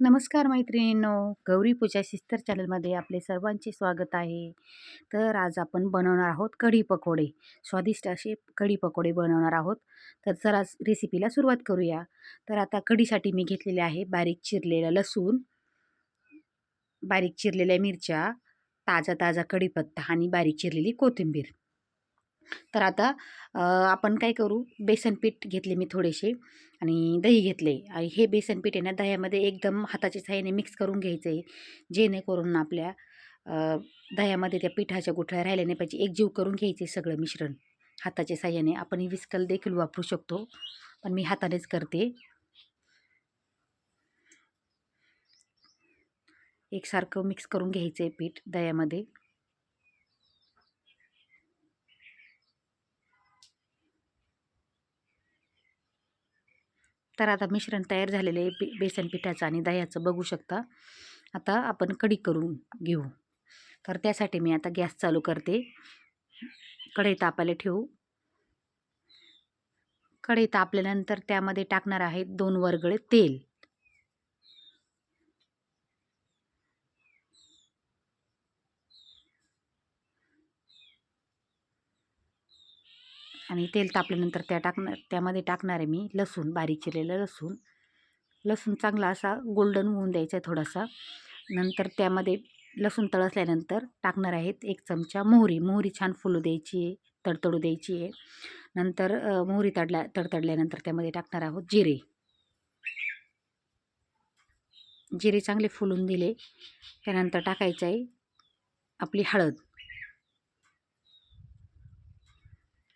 नमस्कार मैत्रिणींनो. गौरी पूजा सिस्टर चॅनलमध्ये आपले सर्वांचे स्वागत आहे. तर आज आपण बनवणार आहोत कढी पकोडे. स्वादिष्ट असे कढी पकोडे बनवणार आहोत. तर चला रेसिपीला सुरुवात करूया. तर आता कढीसाठी मी घेतलेले आहे बारीक चिरलेलं लसूण बारीक चिरलेल्या मिरच्या ताजा ताजा कढीपत्ता आणि बारीक चिरलेली कोथिंबीर. तर आता आपण काय करू? बेसनपीठ घेतले मी थोडेसे आणि दही घेतले. आणि हे बेसनपीठ आहे ना दह्यामध्ये एकदम हाताच्या साह्याने मिक्स करून घ्यायचं आहे जेणेकरून आपल्या दह्यामध्ये त्या पिठाच्या गुठळ्या राहिल्या नाही पाहिजे. एकजीव करून घ्यायचे सगळं मिश्रण. हाताच्या साह्याने. आपण विस्कल देखील वापरू शकतो पण मी हातानेच करते. एकसारखं मिक्स करून घ्यायचं आहे पीठ दह्यामध्ये. तर आता मिश्रण तयार झालेले आहे बेसन पिठाचं आणि दह्याचं. बघू शकता. आता आपण कढी करून घेऊ. तर त्यासाठी मी आता गॅस चालू करते. कढई तापायला ठेवू. कढई तापल्यानंतर त्यामध्ये टाकणार आहे दोन वरगळे तेल. आणि तेल तापल्यानंतर त्या टाकणार त्यामध्ये टाकणार आहे मी लसूण बारीक चिरलेलं लसूण. लसूण चांगला असा गोल्डन होऊन द्यायचा आहे थोडासा. नंतर त्यामध्ये लसूण तळसल्यानंतर टाकणार आहेत एक चमचा मोहरी. मोहरी छान फुलू द्यायची आहे तडतडू द्यायची आहे. नंतर मोहरी तडल्या तडतडल्यानंतर त्यामध्ये टाकणार आहोत जिरे. जिरे चांगले फुलून दिले. त्यानंतर टाकायचं आहे आपली हळद.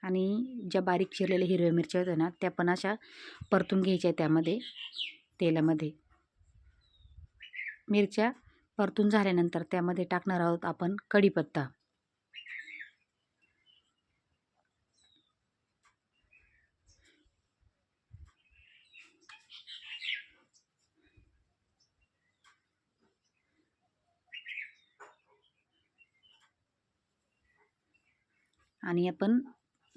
आणि ज्या बारीक चिरलेल्या हिरव्या मिरच्या होत्या ना त्या पण अशा परतून घ्यायच्या त्यामध्ये तेलामध्ये. मिरच्या परतून झाल्यानंतर त्यामध्ये टाकणार आहोत आपण कढीपत्ता. आणि आपण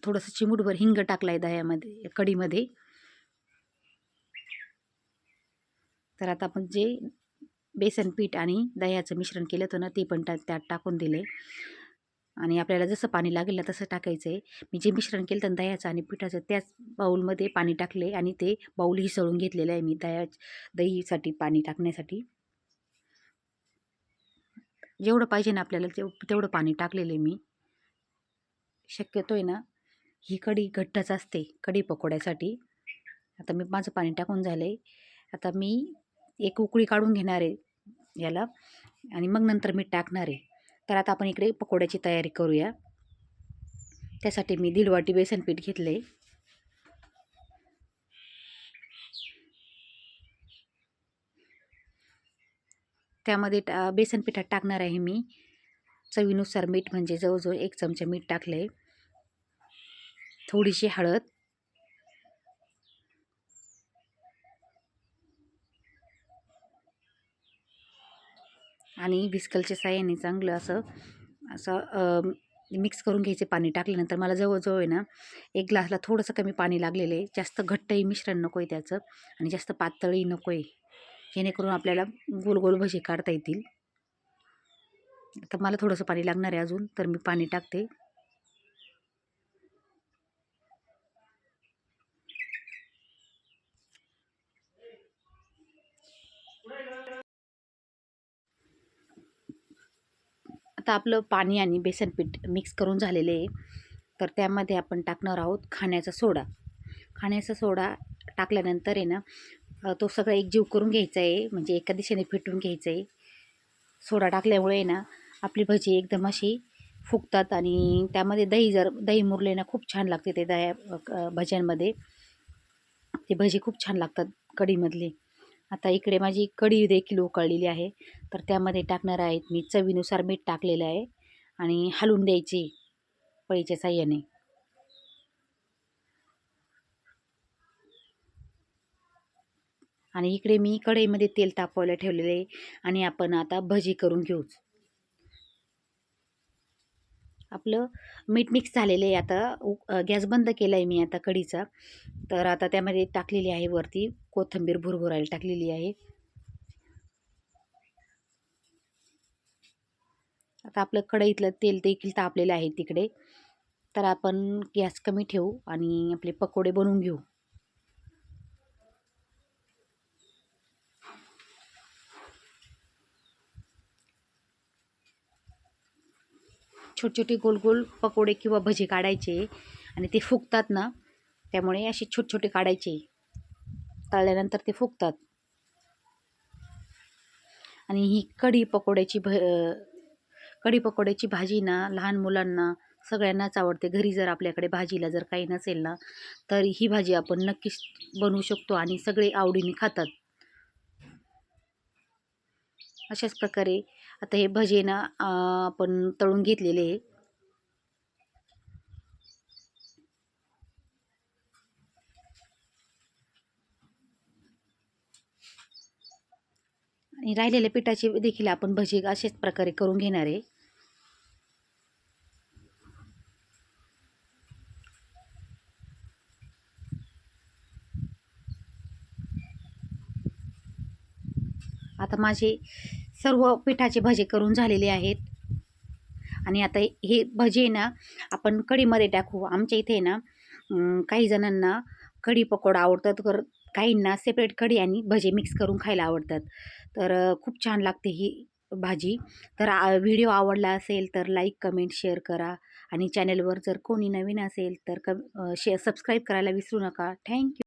थोडंसं चिमूटभर हिंग टाकला आहे दह्यामध्ये कढीमध्ये. तर आता आपण जे बेसन पीठ आणि दह्याचं मिश्रण केलं होतं ना ते पण टा त्यात टाकून दिले. आणि आपल्याला जसं पाणी लागेल ना तसं टाकायचं आहे मी जे मिश्रण केलं तर दह्याचं आणि पिठाचं त्याच बाऊलमध्ये पाणी टाकले आणि ते बाऊल हिसळून घेतलेलं आहे मी दह्या दहीसाठी पाणी टाकण्यासाठी. जेवढं पाहिजे ना आपल्याला तेव तेवढं पाणी टाकलेलं आहे मी. शक्यतो आहे ना ही कढी घट्टच असते कढी पकोड्यासाठी. आता मी माझं पाणी टाकून झालं आहे आता मी एक उकळी काढून घेणार आहे याला आणि मग नंतर मी टाकणार आहे. तर आता आपण इकडे पकोड्याची तयारी करूया. त्यासाठी मी दीड वाटी बेसन पीठ घेतले त्यामध्ये टा बेसन पिठात टाकणार आहे मी. चवीनुसार मीठ म्हणजे जवळजवळ एक चमचा मीठ टाकलं आहे थोडीशी हळद. आणि विस्कलच्या साह्याने चांगलं असं असं मिक्स करून घ्यायचे पाणी टाकल्यानंतर मला जवळजवळ आहे ना एक ग्लासला थोडंसं कमी पाणी लागलेलं आहे. जास्त घट्टही मिश्रण नको आहे त्याचं आणि जास्त पातळही नको आहे जेणेकरून आपल्याला गोल गोल भजी काढता येतील. तर मला थोडंसं पाणी लागणार आहे अजून तर मी पाणी टाकते. आता आपलं पाणी आणि बेसनपीठ मिक्स करून झालेले आहे. तर त्यामध्ये आपण टाकणार आहोत खाण्याचा सोडा. खाण्याचा सोडा टाकल्यानंतर आहे ना तो सगळा एकजीव करून घ्यायचा आहे. म्हणजे एका दिशेने फिटून घ्यायचा आहे. सोडा टाकल्यामुळे ना आपली भजी एकदम अशी फुगतात आणि त्यामध्ये दही जर दही मुरले ना खूप छान लागते ते दह्या भज्यांमध्ये. ते भजी खूप छान लागतात कढीमधली. आता इकडे माझी कढी देखील उकळलेली आहे. तर त्यामध्ये टाकणार आहेत मी. चवीनुसार मीठ टाकलेलं आहे आणि हलवून द्यायची पळीच्या साह्याने. आणि इकडे मी कढईमध्ये तेल तापवायला ठेवलेलं आहे आणि आपण आता भजी करून घेऊच. आपलं मीठ मिक्स झालेलं आहे आता. गॅस बंद केला आहे मी आता कढीचा. तर आता त्यामध्ये टाकलेली आहे वरती कोथंबीर भुरभुरायला टाकलेली आहे. आता आपलं कढईतलं तेल देखील तापलेलं आहे तिकडे. तर आपण गॅस कमी ठेवू आणि आपले पकोडे बनवून घेऊ. छोटे छोटे गोल गोल पकोडे किंवा भजे काढायचे आणि ते फुगतात ना त्यामुळे असे छोटे छोटे काढायचे. तळल्यानंतर ते फुगतात. आणि ही कढी पकोड्याची भ कढी पकोड्याची भाजी ना लहान मुलांना सगळ्यांनाच आवडते. घरी जर आपल्याकडे भाजीला जर काही नसेल ना तर ही भाजी आपण नक्कीच बनवू शकतो आणि सगळे आवडीने खातात. अशाच प्रकारे आता हे भजे ना आपण तळून घेतलेले आहे. आणि राहिलेल्या पिठाचे देखील आपण भजी अशाच प्रकारे करून घेणार आहे. आता माझे सर्व पिठाचे भजे करून झालेले आहेत. आणि आता हे भजे ना आपण कढीमध्ये टाकू. आमच्या इथे ना काही जणांना कढी पकोडा आवडतात. तर काहींना सेपरेट कढी आणि भजे मिक्स करून खायला आवडतात. तर खूप छान लागते ही भाजी. तर व्हिडिओ आवडला असेल तर लाईक कमेंट शेअर करा. आणि चॅनलवर जर कोणी नवीन असेल तर कम शे सबस्क्राईब करायला विसरू नका. थँक्यू